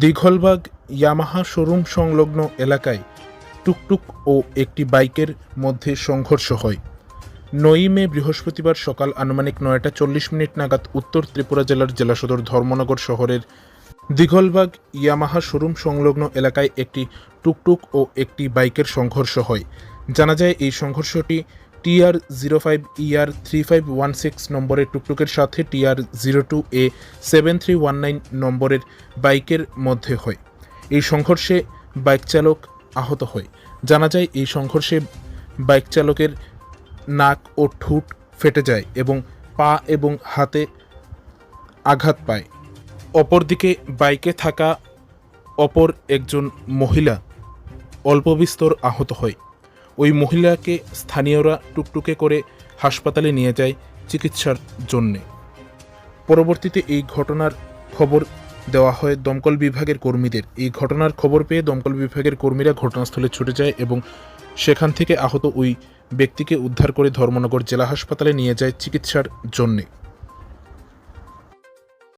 দীঘলবাগ Yamaha showroom সংলগ্ন এলাকায় টুকটুক ও একটি বাইকের মধ্যে সংঘর্ষ হয়। নয়ই মে বৃহস্পতিবার সকাল আনুমানিক নয়টা চল্লিশ মিনিট নাগাদ উত্তর ত্রিপুরা জেলার জেলা সদর ধর্মনগর শহরের দীঘলবাগ ইয়ামাহা শোরুম সংলগ্ন এলাকায় একটি টুকটুক ও একটি বাইকের সংঘর্ষ হয়। জানা যায়, এই সংঘর্ষটি TR zero five ER three five one six নম্বরের টুকটুকের সাথে TR zero two A seven three one nine নম্বরের বাইকের মধ্যে হয়। এই সংঘর্ষে বাইক চালক আহত হয়। জানা যায়, এই সংঘর্ষে বাইক চালকের নাক ও ঠোঁট ফেটে যায় এবং পা এবং হাতে আঘাত পায়। অপরদিকে বাইকে থাকা অপর একজন মহিলা অল্প বিস্তর আহত হয়। ওই মহিলাকে স্থানীয়রা টুকটুকে করে হাসপাতালে নিয়ে যায় চিকিৎসার জন্যে। পরবর্তীতে এই ঘটনার খবর দেওয়া হয় দমকল বিভাগের কর্মীদের। এই ঘটনার খবর পেয়ে দমকল বিভাগের কর্মীরা ঘটনাস্থলে ছুটে যায় এবং সেখান থেকে আহত ওই ব্যক্তিকে উদ্ধার করে ধর্মনগর জেলা হাসপাতালে নিয়ে যায় চিকিৎসার জন্যে।